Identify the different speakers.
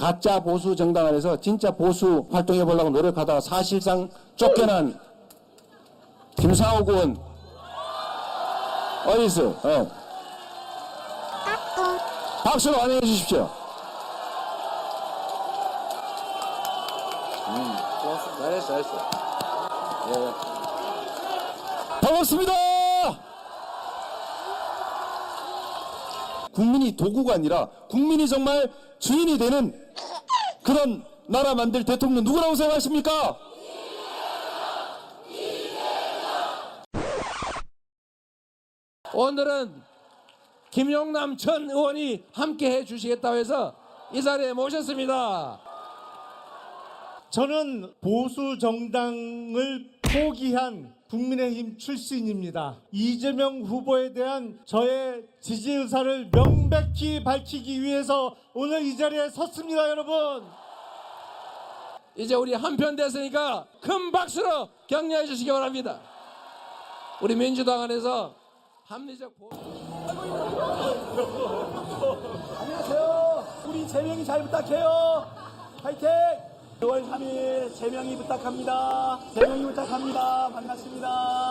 Speaker 1: 가짜 보수 정당 안에서 진짜 보수 활동해 보려고 노력하다가 사실상 쫓겨난 김상욱 의원 어디 있어? 어. 박수로 환영해 주십시오. 음. 잘했어, 잘했어. 예. 반갑습니다. 국민이 도구가 아니라 국민이 정말 주인이 되는 그런 나라 만들 대통령 누구라고 생각하십니까?
Speaker 2: 오늘은 김용남 전 의원이 함께 해 주시겠다고 해서 이 자리에 모셨습니다.
Speaker 3: 저는 보수 정당을 포기한 국민의힘 출신입니다. 이재명 후보에 대한 저의 지지 의사를 명백히 밝히기 위해서 오늘 이 자리에 섰습니다, 여러분.
Speaker 2: 이제 우리 한편 됐으니까 큰 박수로 격려해 주시기 바랍니다. 우리 민주당 안에서 합리적 보...
Speaker 4: 안녕하세요. 우리 재명이 잘 부탁해요. 파이팅! 6월 3일 재명이 부탁합니다. 재명이 부탁합니다. 반갑습니다.